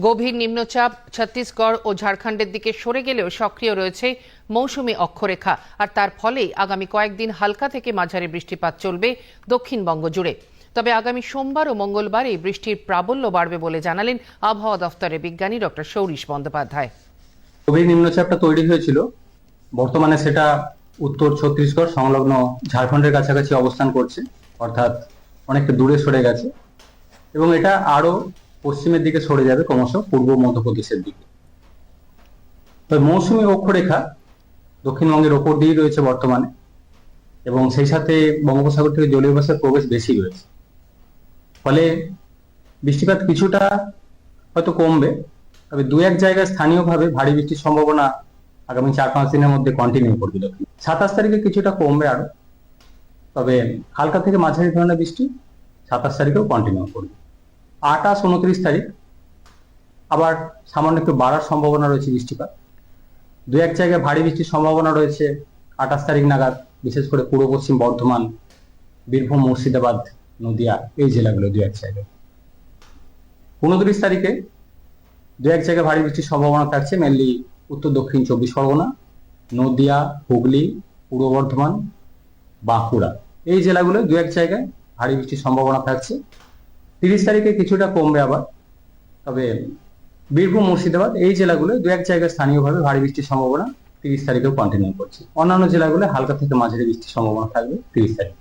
গভীর নিম্নচাপ, ছত্তিশগড় ও ঝাড়খণ্ডের দিকে সরে গেলেও সক্রিয় রয়েছে মৌসুমী অক্ষরেখা। আর তার ফলেই আগামী কয়েকদিন হালকা থেকে মাঝারি বৃষ্টিপাত চলবে দক্ষিণবঙ্গ জুড়ে। তবে আগামী সোমবার ও মঙ্গলবার এই বৃষ্টির প্রাবল্য বাড়বে বলে জানালেন আবহাওয়া দফতরের বিজ্ঞানী ডক্টর সৌরিশ বন্দ্যোপাধ্যায়। গভীর নিম্নচাপটা তৈরি হয়েছিল। বর্তমানে সেটা উত্তর ছত্তিশগড় সংলগ্ন ঝাড়খণ্ডের কাছাকাছি অবস্থান করছে, অর্থাৎ অনেকটা দূরে সরে গেছে। এবং এটা আরও পশ্চিমের দিকে সরে যাবে ক্রমশ পূর্ব মধ্যপ্রদেশের দিকে। তবে মৌসুমী অক্ষরেখা দক্ষিণবঙ্গের ওপর দিয়েই রয়েছে বর্তমানে এবং সেই সাথে বঙ্গোপসাগর থেকে জলীয় বাষ্পের প্রবেশ বেশি রয়েছে। ফলে বৃষ্টিপাত কিছুটা হয়তো কমবে, তবে দু এক জায়গায় স্থানীয়ভাবে ভারী বৃষ্টির সম্ভাবনা আগামী চার পাঁচ দিনের মধ্যে কন্টিনিউ করবে দক্ষিণ। সাতাশ তারিখে কিছুটা কমবে আরও, তবে হালকা থেকে মাঝারি ধরনের বৃষ্টি সাতাশ তারিখেও কন্টিনিউ করবে। আঠাশ উনত্রিশ তারিখ। আবার সামান্য একটু বাড়ার সম্ভাবনা রয়েছে বৃষ্টিপাত। দু এক জায়গায় ভারী বৃষ্টির সম্ভাবনা রয়েছে। আঠাশ তারিখ নাগাদ, বিশেষ করে পূর্ব পশ্চিম বর্ধমান, বীরভূম, মুর্শিদাবাদ, নদিয়া, এই জেলাগুলো দু এক জায়গায়। উনত্রিশ তারিখে দু এক জায়গায় ভারী বৃষ্টির সম্ভাবনা থাকছে মেনলি উত্তর, দক্ষিণ চব্বিশ পরগনা, নদিয়া, হুগলি, পূর্ব বর্ধমান, বাঁকুড়া। এই জেলাগুলো দু এক জায়গায় ভারী বৃষ্টির সম্ভাবনা থাকছে। তিরিশ তারিখে কিছুটা কমবে আবার। তবে বীরভূম, মুর্শিদাবাদ এই জেলাগুলো দু এক জায়গায় স্থানীয়ভাবে ভারী বৃষ্টির সম্ভাবনা তিরিশ তারিখেও কন্টিনিউ করছে। অন্যান্য জেলাগুলো হালকা থেকে মাঝারি বৃষ্টির সম্ভাবনা থাকবে তিরিশ তারিখ।